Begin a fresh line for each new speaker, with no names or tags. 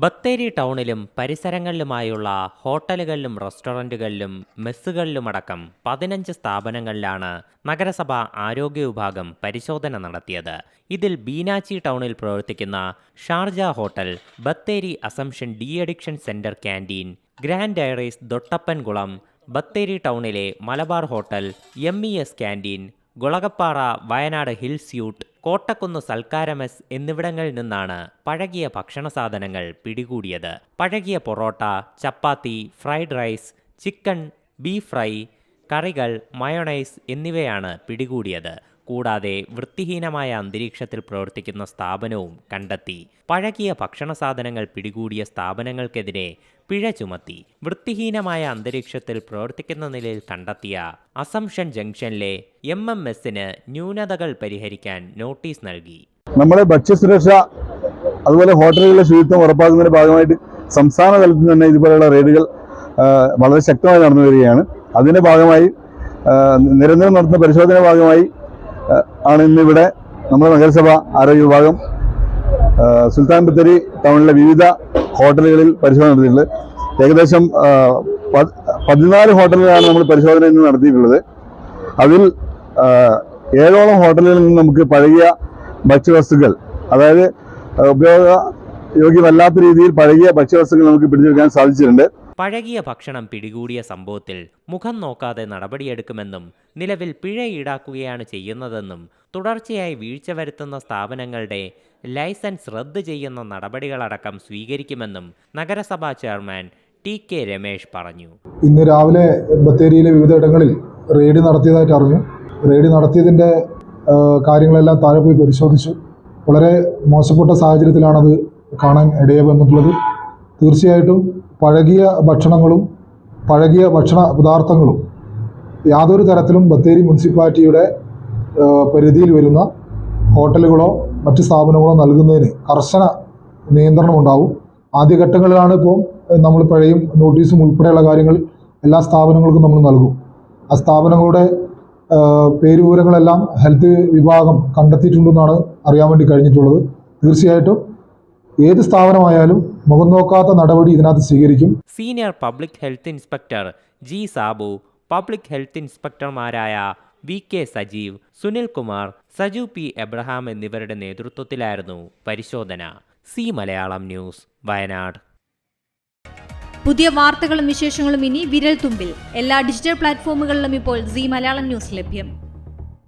ബത്തേരി ടൗണിലും പരിസരങ്ങളിലുമായുള്ള ഹോട്ടലുകളിലും റെസ്റ്റോറന്റുകളിലും മെസ്സുകളിലുമടക്കം പതിനഞ്ച് സ്ഥാപനങ്ങളിലാണ് നഗരസഭ ആരോഗ്യ വിഭാഗം പരിശോധന നടത്തിയത്. ഇതിൽ ബീനാച്ചി ടൗണിൽ പ്രവർത്തിക്കുന്ന Sharjah hotel Bathery assumption de addiction centre canteen grand dairies Dottappankulam Bathery ടൗണിലെ Malabar hotel M E S canteen Gulakappara Wayanad hills യൂട്ട് Kottakkunnu സൽക്കാരമെസ് എന്നിവിടങ്ങളിൽ നിന്നാണ് പഴകിയ ഭക്ഷണ സാധനങ്ങൾ പിടികൂടിയത്. പഴകിയ porotta chapati fried rice chicken beef fry കറികൾ മയോണൈസ് എന്നിവയാണ് പിടികൂടിയത്. കൂടാതെ വൃത്തിഹീനമായ അന്തരീക്ഷത്തിൽ പ്രവർത്തിക്കുന്ന സ്ഥാപനവും കണ്ടെത്തി. പഴകിയ ഭക്ഷണ സാധനങ്ങൾ പിടികൂടിയ സ്ഥാപനങ്ങൾക്കെതിരെ പിഴ ചുമത്തി. വൃത്തിഹീനമായ അന്തരീക്ഷത്തിൽ പ്രവർത്തിക്കുന്ന നിലയിൽ കണ്ടെത്തിയ അസംഷൻ ജംഗ്ഷനിലെ എം എം എസിന് ന്യൂനതകൾ പരിഹരിക്കാൻ നോട്ടീസ് നൽകി.
നമ്മുടെ ഭക്ഷ്യസുരക്ഷ അതുപോലെ ഹോട്ടലുകളിലെ ശുചിത്വം ഉറപ്പാക്കുന്നതിന്റെ ഭാഗമായിട്ട് സംസ്ഥാന തലത്തിൽ തന്നെ ഇതുപോലെയുള്ള റെയ്ഡുകൾ വളരെ ശക്തമായി നടന്നു വരികയാണ് അതിന്റെ ഭാഗമായി നിരന്തരം നടത്തുന്ന പരിശോധന ഭാഗമായി ആണ് ഇന്നിവിടെ നമ്മുടെ നഗരസഭ ആരോഗ്യ വിഭാഗം സുൽത്താൻ ബത്തേരി ടൗണിലെ വിവിധ ഹോട്ടലുകളിൽ പരിശോധന നടത്തിയിട്ടുള്ളത് ഏകദേശം പതിനാല് ഹോട്ടലുകളാണ് നമ്മൾ പരിശോധന ഇന്ന് നടത്തിയിട്ടുള്ളത്. അതിൽ ഏഴോളം ഹോട്ടലുകളിൽ നിന്ന് നമുക്ക് പഴകിയ ഭക്ഷ്യവസ്തുക്കൾ അതായത് ഉപയോഗ യോഗ്യമല്ലാത്ത രീതിയിൽ പഴകിയ ഭക്ഷ്യവസ്തുക്കൾ നമുക്ക് പിടിച്ചെടുക്കാൻ സാധിച്ചിട്ടുണ്ട്.
പഴകിയ ഭക്ഷണം പിടികൂടിയ സംഭവത്തിൽ മുഖം നോക്കാതെ നടപടിയെടുക്കുമെന്നും നിലവിൽ പിഴ ഈടാക്കുകയാണ് ചെയ്യുന്നതെന്നും തുടർച്ചയായി വീഴ്ച വരുത്തുന്ന സ്ഥാപനങ്ങളുടെ ലൈസൻസ് റദ്ദ് ചെയ്യുന്ന നടപടികളടക്കം സ്വീകരിക്കുമെന്നും നഗരസഭാ ചെയർമാൻ ടി കെ രമേശ് പറഞ്ഞു.
ഇന്ന് രാവിലെ ബത്തേരിയിലെ വിവിധയിടങ്ങളിൽ റെയ്ഡ് നടത്തിയതായിട്ട് അറിഞ്ഞു. റെയ്ഡ് നടത്തിയതിന്റെ കാര്യങ്ങളെല്ലാം താഴെ പോയി പരിശോധിച്ചു. വളരെ മോശപ്പെട്ട സാഹചര്യത്തിലാണത് കാണാൻ ഇടയെ വന്നിട്ടുള്ളത് തീർച്ചയായിട്ടും പഴകിയ ഭക്ഷണങ്ങളും പഴകിയ ഭക്ഷണ പദാർത്ഥങ്ങളും യാതൊരു തരത്തിലും ബത്തേരി മുനിസിപ്പാലിറ്റിയുടെ പരിധിയിൽ വരുന്ന ഹോട്ടലുകളോ മറ്റ് സ്ഥാപനങ്ങളോ നൽകുന്നതിന് കർശന നിയന്ത്രണം ഉണ്ടാവും ആദ്യഘട്ടങ്ങളിലാണ് ഇപ്പോൾ നമ്മൾ പഴയും നോട്ടീസും ഉൾപ്പെടെയുള്ള കാര്യങ്ങൾ എല്ലാ സ്ഥാപനങ്ങൾക്കും നമ്മൾ നൽകും. ആ സ്ഥാപനങ്ങളുടെ പേരുവിവരങ്ങളെല്ലാം ഹെൽത്ത് വിഭാഗം കണ്ടെത്തിയിട്ടുണ്ടെന്നാണ് അറിയാൻ വേണ്ടി കഴിഞ്ഞിട്ടുള്ളത്. തീർച്ചയായിട്ടും ഏത് സ്ഥാപനമായാലും മുഖം നോക്കാത്ത നടപടി ഇതിനകത്ത് സ്വീകരിക്കും.
Senior public health inspector G Sabu public health ഇൻസ്പെക്ടർമാരായ V K Sajeev Sunil Kumar Saju P Abraham എന്നിവരുടെ നേതൃത്വത്തിലായിരുന്നു പരിശോധന. C Malayalam news Wayanad.
പുതിയ വാർത്തകളും വിശേഷങ്ങളും ഇനി വിരൽ തുമ്പിൽ. എല്ലാ ഡിജിറ്റൽ പ്ലാറ്റ്ഫോമുകളിലും ഇപ്പോൾ സി മലയാളം ന്യൂസ് ലഭ്യം.